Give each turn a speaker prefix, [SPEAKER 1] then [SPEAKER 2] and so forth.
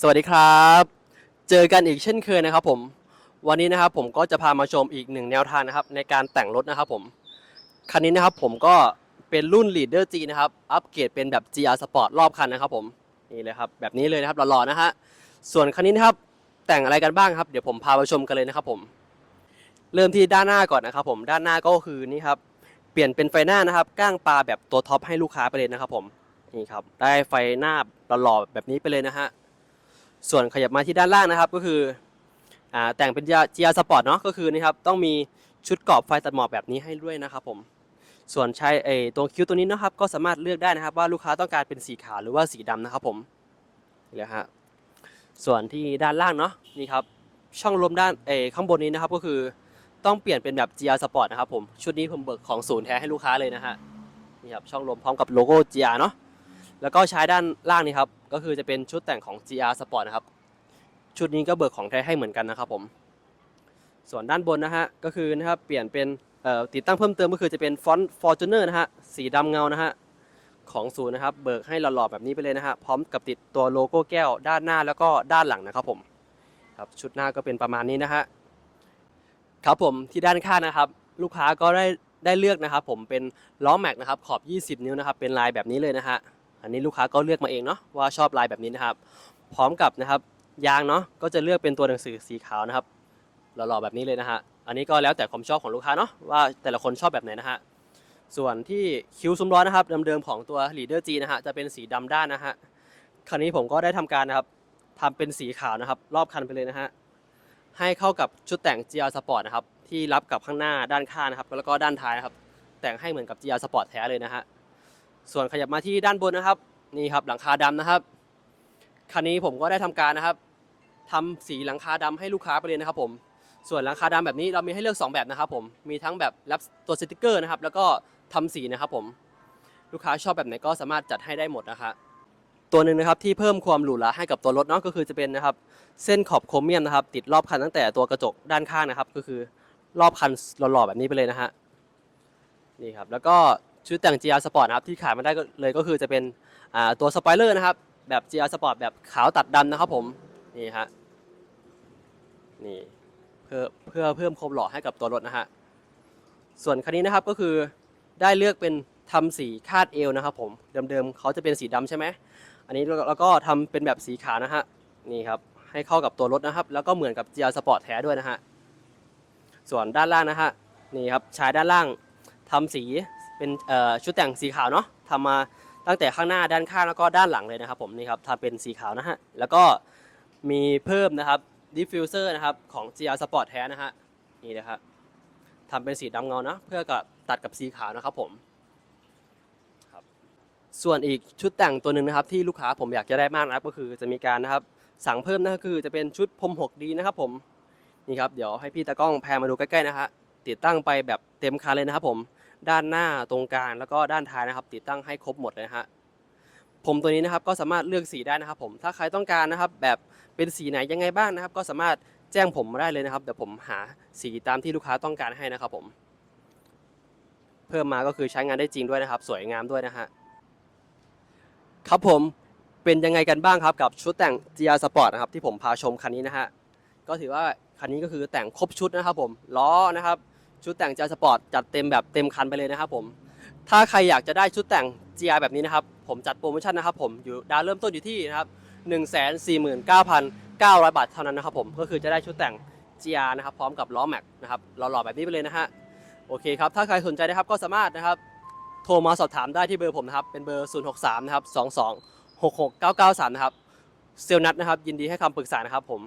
[SPEAKER 1] สวัสดีครับ เจอกันอีกเช่นเคยนะครับผมวันนี้นะครับผมก็จะพามาชมอีกหนึ่งแนวทางนะครับในการแต่งรถนะครับผมคันนี้นะครับผมก็เป็นรุ่น Leader G นะครับอัปเกรดเป็นแบบ GR Sport รอบคันนะครับผมนี่เลยครับแบบนี้เลยนะครับหล่อๆนะฮะส่วนคันนี้นะครับแต่งอะไรกันบ้างครับเดี๋ยวผมพาไปชมกันเลยนะครับผม เริ่มที่ด้านหน้าก่อนนะครับผมด้านหน้าก็คือนี่ครับเปลี่ยนเป็นไฟหน้านะครับก้างปลาแบบตัวท็อปให้ลูกค้าไปเลยนะครับผมนี่ครับได้ไฟหน้าหล่อๆแบบนี้ไปเลยนะฮะ ส่วนขยับมาที่ด้านล่างนะครับก็คืออ่าแต่งเป็น GR Sport เนาะก็คือนี่ครับต้องมีชุดกรอบไฟตัดหมอกแบบนี้ให้ด้วยนะครับผมส่วนใช้ไอตัวคิ้วตัวนี้นะครับก็สามารถเลือกได้นะครับว่าลูกค้าต้องการเป็นสีขาวหรือว่าสีดำนะครับผมนี่แหละฮะส่วนที่ด้านล่างเนาะนี่ครับช่องลมด้านเออข้างบนนี้นะครับก็คือต้องเปลี่ยนเป็นแบบ GR Sport นะครับผมชุดนี้ผมเบิกของศูนย์แท้ให้ลูกค้าเลยนะฮะนี่ครับช่องลมพร้อมกับโลโก้ GR เนาะ แล้วก็ใช้ด้านล่างนี้ครับ ก็คือจะเป็นชุดแต่งของ GR Sport นะครับ ชุดนี้ก็เบิกของแท้ให้เหมือนกันนะครับผม ส่วนด้านบนนะฮะ ก็คือนะครับเปลี่ยนเป็นติดตั้งเพิ่มเติมก็คือจะเป็นฟอนต์ Fortuner นะฮะ สีดำเงานะฮะ ของศูนย์นะครับ เบิกให้หล่อๆแบบนี้ไปเลยนะฮะ พร้อมกับติดตัวโลโก้แก้วด้านหน้าแล้วก็ด้านหลังนะครับผม ครับ ชุดหน้าก็เป็นประมาณนี้นะฮะ ครับผมที่ด้านข้างนะครับ ลูกค้าก็ได้ได้เลือกนะครับผมเป็นล้อแม็กนะครับขอบ 20 นิ้วนะครับเป็นลายแบบนี้เลยนะฮะ อันนี้ลูกค้าก็เลือกมาเองเนาะว่าชอบลายแบบนี้นะครับ พร้อมกับนะครับยางเนาะก็จะเลือกเป็นตัวหนังสือสีขาวนะครับหล่อๆแบบนี้เลยนะฮะอันนี้ก็แล้วแต่ความชอบของลูกค้าเนาะว่าแต่ละคนชอบแบบไหนนะฮะส่วนที่คิ้วซุ้มล้อนะครับเดิมๆของตัว Leader G นะฮะจะเป็นสีดำด้านนะฮะคันนี้ผมก็ได้ทำการนะครับทำเป็นสีขาวนะครับ รอบคันไปเลยนะฮะให้เข้ากับชุดแต่ง GR Sport นะครับที่รับกับข้างหน้าด้านข้างนะครับ แล้วก็ด้านท้ายนะครับ แต่งให้เหมือนกับ GR Sport แท้เลยนะฮะ ส่วนขยับมาที่ด้านบนนะครับ นี่ครับหลังคาดำนะครับ คันนี้ผมก็ได้ทำการนะครับทำสีหลังคาดำให้ลูกค้าไปเลยนะครับ ผม ส่วนหลังคาดำแบบนี้เรามีให้เลือก 2 แบบนะครับ ผม มีทั้งแบบรับตัวสติกเกอร์นะครับ แล้วก็ทำสีนะครับ ผม ลูกค้าชอบแบบไหนก็สามารถจัดให้ได้หมดนะคะตัวหนึ่งนะครับที่เพิ่มความหรูหราให้กับตัวรถเนาะก็คือจะเป็นนะครับ เส้นขอบโครเมียมนะครับ ติดรอบคันตั้งแต่ตัวกระจกด้านข้างนะครับ ก็คือรอบคันหล่อๆแบบนี้ไปเลยนะฮะนี่ครับ แล้วก็ ชุดแต่ง GR Sport นะครับที่ขายมาได้เลยก็คือจะเป็นตัวสปอยเลอร์นะครับแบบ GR Sport แบบขาวตัดดำนะครับผมนี่ฮะนี่เพื่อเพื่อเพิ่มความหล่อให้กับตัวรถนะฮะส่วนคันนี้นะครับก็คือได้เลือกเป็นทำสีคาดเอวนะครับผมเดิมๆเขาจะเป็นสีดำใช่ไหมอันนี้เราก็ทำเป็นแบบสีขาวนะฮะนี่ครับให้เข้ากับตัวรถนะครับ แล้วก็เหมือนกับ GR Sport แท้ด้วยนะฮะส่วนด้านล่างนะฮะนี่ครับชายด้านล่างทำสี เป็นชุดแต่งสีขาวเนาะทำมาตั้งแต่ข้างหน้าด้านข้างแล้วก็ด้านหลังเลยนะครับผมนี่ครับทำเป็นสีขาวนะฮะแล้วก็มีเพิ่มนะครับดิฟฟิวเซอร์นะครับของ GR Sport แท้นะฮะนี่นะครับทำเป็นสีดำเงานะเพื่อกับตัดกับสีขาวนะครับผมครับส่วนอีกชุดแต่งตัวหนึ่งนะครับที่ลูกค้าผมอยากจะได้มากนะครับก็คือจะมีการนะครับสั่งเพิ่มนะก็คือจะเป็นชุดพรม 6D นะครับผมนี่ครับเดี๋ยวให้พี่ตากล้องแพรมาดูใกล้ๆนะฮะติดตั้งไปแบบเต็มคันเลยนะครับผม ด้านหน้าตรงกลางแล้วก็ด้านท้ายนะครับ ติดตั้งให้ครบหมดเลยฮะผมตัวนี้นะครับก็สามารถเลือกสีได้นะครับ ผมถ้าใครต้องการนะครับ แบบเป็นสีไหนยังไงบ้างนะครับ ก็สามารถแจ้งผมมาได้เลยนะครับเดี๋ยวผมหาสีตามที่ลูกค้าต้องการให้นะครับ ผม เพิ่มมาก็คือใช้งานได้จริงด้วยนะครับ สวยงามด้วยนะฮะครับผมเป็นยังไงกันบ้างครับกับชุดแต่ง GR Sport นะครับที่ผมพาชมคันนี้นะฮะก็ถือว่าคันนี้ก็คือแต่งครบชุดนะครับ ผมล้อนะครับ ชุดแต่ง GR Sport จัดเต็มแบบเต็มคันไปเลยนะครับผมถ้าใครอยากจะได้ชุดแต่ง GR แบบนี้นะครับผมจัดโปรโมชั่นนะครับผมอยู่ดาวเริ่มต้นอยู่ที่นะครับ149,900 บาทเท่านั้นนะครับผมก็คือจะได้ชุดแต่ง GR นะครับพร้อมกับล้อแม็กนะครับหล่อๆแบบนี้ไปเลยนะฮะโอเคครับถ้าใครสนใจนะครับก็สามารถนะครับโทรมาสอบถามได้ที่เบอร์ผมนะครับเป็นเบอร์ 063 นะครับ 22 66 993 นะครับเซลลนัดนะครับยินดีให้คำปรึกษานะครับผม